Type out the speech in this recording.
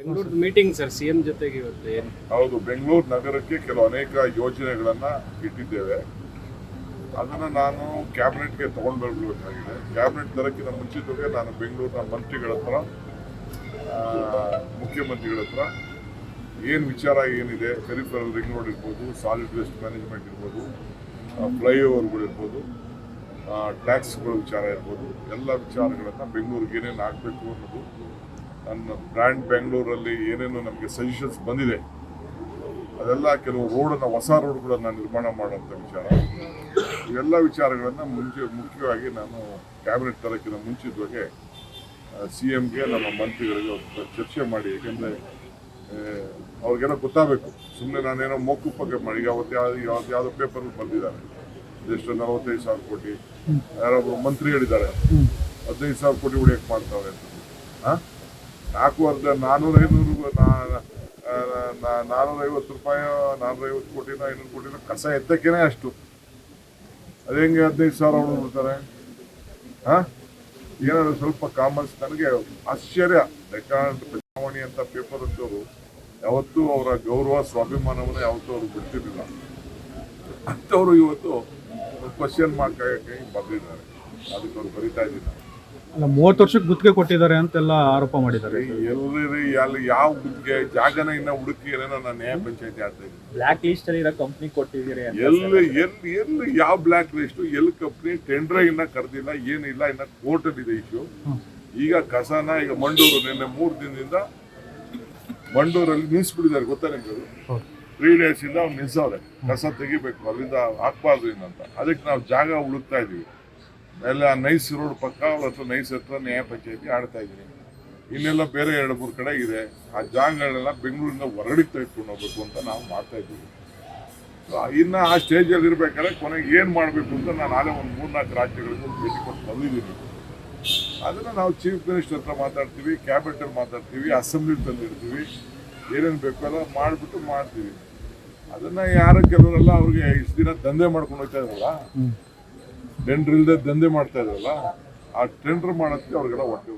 Bengaluru meeting sir C M ಜೊತೆಗೆ ಇವತ್ತು. ಹೌದು, ಬೆಂಗಳೂರು ನಗರಕ್ಕೆ ಕೆಲವು ಅನೇಕ ಯೋಜನೆಗಳನ್ನ ಇಟ್ಟಿದ್ದೇವೆ. ಅದನ್ನು ನಾನು ಕ್ಯಾಬಿನೆಟ್ಗೆ ತಗೊಂಡು ಬರಬೇಕಾಗಿದೆ ಕ್ಯಾಬಿನೆಟ್ ತರಕ್ಕಿಂತ ಮುಂಚಿತವಾಗಿ ನಾನು ಬೆಂಗಳೂರಿನ ಮಂತ್ರಿಗಳ ಹತ್ರ ಮುಖ್ಯಮಂತ್ರಿಗಳ ಹತ್ರ ಏನು ವಿಚಾರ ಏನಿದೆ ಪೆರಿಫರಲ್ ರಿಂಗ್ ರೋಡ್ ಇರ್ಬೋದು ಸಾಲಿಡ್ ವೇಸ್ಟ್ ಮ್ಯಾನೇಜ್ಮೆಂಟ್ ಇರ್ಬೋದು ಫ್ಲೈಓವರ್ಗಳು ಇರ್ಬೋದು ಟ್ಯಾಕ್ಸ್ಗಳ ವಿಚಾರ ಇರ್ಬೋದು, ಎಲ್ಲ ವಿಚಾರಗಳನ್ನು ಬೆಂಗಳೂರಿಗೆ ಏನೇನು ಆಗಬೇಕು ಅನ್ನೋದು ನನ್ನ ಬ್ರ್ಯಾಂಡ್ ಬೆಂಗಳೂರಲ್ಲಿ ಏನೇನು ನಮಗೆ ಸಜೆಷನ್ಸ್ ಬಂದಿದೆ. ಅದೆಲ್ಲ ಕೆಲವು ರೋಡನ್ನು, ಹೊಸ ರೋಡ್ಗಳನ್ನು ನಿರ್ಮಾಣ ಮಾಡುವಂಥ ವಿಚಾರ. ಇವೆಲ್ಲ ವಿಚಾರಗಳನ್ನು ಮುಂಚೆ ಮುಖ್ಯವಾಗಿ ನಾನು ಕ್ಯಾಬಿನೆಟ್ ತರಕ್ಕಿಂತ ಮುಂಚಿತವಾಗಿ ಸಿ ಎಮ್ಗೆ ನಮ್ಮ ಮಂತ್ರಿಗಳಿಗೆ ಚರ್ಚೆ ಮಾಡಿ. ಏಕೆಂದರೆ ಅವ್ರಿಗೆಲ್ಲ ಗೊತ್ತಾಗಬೇಕು. ಸುಮ್ಮನೆ ನಾನೇನೋ ಮೋಕುಪ್ಪಗೆ ಮಾಡಿ. ಅವತ್ತು ಯಾವ್ದು ಯಾವ್ದು ಯಾವುದೋ ಬಂದಿದ್ದಾರೆ. ಎಷ್ಟು ನಲವತ್ತೈದು ಸಾವಿರ ಕೋಟಿ. ಯಾರೊಬ್ಬರು ಮಂತ್ರಿ ಹೇಳಿದ್ದಾರೆ. ಹದಿನೈದು ಸಾವಿರ ಕೋಟಿ ಉಳಿಯಕ್ಕೆ ಮಾಡ್ತಾವೆ ಅಂತ. ಹಾಂ ನಾಲ್ಕು ಅರ್ಧ ನಾನ್ನೂರ ಐನೂರು ನಾನ್ನೂರೈವತ್ತು ರೂಪಾಯಿ ನಾನ್ನೂರೈವತ್ತು ಕೋಟಿನ ಐನೂರು ಕೋಟಿನ ಕಸ ಎತ್ತಕ್ಕೇನೆ ಅಷ್ಟು. ಅದೇ ಹೆಂಗೆ ಹದಿನೈದು ಸಾವಿರ ಹೊಡೆದ್ಬಿಡ್ತಾರೆ ಹಾಂ? ಏನಾದ್ರು ಸ್ವಲ್ಪ ಕಾಮರ್ಸ್ ನನಗೆ ಆಶ್ಚರ್ಯ. ಪ್ರಜಾವಾಣಿ ಅಂತ ಪೇಪರ್ ಅಂತವರು ಯಾವತ್ತೂ ಅವರ ಗೌರವ, ಸ್ವಾಭಿಮಾನವನ್ನು ಯಾವತ್ತೂ ಅವರು ಬಿಡ್ತಿರ್ಲಿಲ್ಲ. ಅಂಥವ್ರು ಇವತ್ತು ಕ್ವಶನ್ ಮಾರ್ಕ್ ಬಂದಿದ್ದಾರೆ. ಅದಕ್ಕೆ ಅವ್ರು ಬರಿತಾ ಇದ್ದೀನಿ ಅಲ್ಲ ಮೂವತ್ತು ವರ್ಷಕ್ಕೆ ಗುತ್ತಿಗೆ ಕೊಟ್ಟಿದ್ದಾರೆ ಅಂತೆಲ್ಲ ಆರೋಪ ಮಾಡಿದ್ದಾರೆ. ಎಲ್ಲರಿ ಅಲ್ಲಿ ಯಾವ ಗುತ್ತಿಗೆ ಜಾಗನ ಇನ್ನ ಹುಡುಕಿ ಏನೋ ನಾನು ನ್ಯಾಯ ಪಂಚಾಯತಿ ಆಡ್ತಾ ಇದ್ದೀನಿ ಬ್ಲಾಕ್ ಲಿಸ್ಟ್ ಅಲ್ಲಿ ಇರೋ ಕಂಪ್ನಿ ಕೊಟ್ಟಿದ್ದೀರಿ ಅಂತ ಎಲ್ಲಿ ಎಲ್ಲಿ ಎಲ್ಲಿ ಯಾವ ಬ್ಲ್ಯಾಕ್ ಲಿಸ್ಟ್ ಎಲ್ಲಿ ಕಂಪ್ನಿ ಟೆಂಡರ್ ಇನ್ನ ಕರೆದಿಲ್ಲ ಏನಿಲ್ಲ ಇನ್ನ ಕೋರ್ಟಲ್ಲಿ ಇದೆ ಇಶ್ಯೂ ಈಗ ಕಸನ ಈಗ ಮಂಡೂರು ನಿನ್ನೆ ಮೂರು ದಿನದಿಂದ ಮಂಡೂರಲ್ಲಿ ನಿಲ್ಸ್ಬಿಟ್ಟಿದ್ದಾರೆ ಗೊತ್ತಾ ನಿಮ್ಗೆ. ತ್ರೀ ಡೇಸ್ ಇಂದ ಅವ್ರು ನಿಲ್ಸವ್ರೆ. ಕಸ ತೆಗಿಬೇಕು ಅಲ್ಲಿಂದ ಹಾಕ್ಬಾರ್ದು ಇನ್ನಂತ ಅದಕ್ಕೆ ನಾವು ಜಾಗ ಹುಡುಕ್ತಾ ಇದೀವಿ. ಎಲ್ಲ ನೈಸ್ ರೋಡ್ ಪಕ್ಕ ಹತ್ರ ನೈಸ್ ಹತ್ರ ನ್ಯಾಯ ಪಂಚಾಯತಿ ಆಡ್ತಾ ಇದ್ದೀನಿ. ಇನ್ನೆಲ್ಲ ಬೇರೆ ಎರಡು ಮೂರು ಕಡೆ ಇದೆ. ಆ ಜಾಗಗಳನ್ನೆಲ್ಲ ಬೆಂಗಳೂರಿಂದ ಹೊರಗಡೆ ತೆಗೆದುಕೊಂಡು ಹೋಗ್ಬೇಕು ಅಂತ ನಾವು ಮಾಡ್ತಾ ಇದ್ದೀವಿ. ಇನ್ನು ಆ ಸ್ಟೇಜಲ್ಲಿ ಇರಬೇಕಾದ್ರೆ ಕೊನೆಗೆ ಏನು ಮಾಡಬೇಕು ಅಂತ ನಾನು ಆಲೇ ಒಂದು ಮೂರ್ನಾಲ್ಕು ರಾಜ್ಯಗಳಿಗೆ ಭೇಟಿ ಕೊಟ್ಟು ಬಂದಿದ್ದೀನಿ. ಅದನ್ನು ನಾವು ಚೀಫ್ ಮಿನಿಸ್ಟರ್ ಹತ್ರ ಮಾತಾಡ್ತೀವಿ ಕ್ಯಾಬಿನೆಟಲ್ಲಿ ಮಾತಾಡ್ತೀವಿ ಅಸೆಂಬ್ಲಿ ತಂದಿರ್ತೀವಿ. ಏನೇನು ಬೇಕು ಎಲ್ಲ ಮಾಡಿಬಿಟ್ಟು ಮಾಡ್ತೀವಿ. ಅದನ್ನು ಯಾರೋ ಕೆಲವರೆಲ್ಲ ಅವ್ರಿಗೆ ಇಷ್ಟು ದಿನ ದಂಧೆ ಮಾಡ್ಕೊಂಡು ಹೋಗ್ತಾ ಇದ್ರಲ್ಲ ಟೆಂಡರ್ ಇಲ್ಲದೆ ದಂಧೆ ಮಾಡ್ತಾ ಇದ್ರಲ್ಲ ಆ ಟೆಂಡರ್ ಮಾಡೋದಕ್ಕೆ ಅವ್ರಿಗೆಲ್ಲ ಹೊಟ್ಟೆ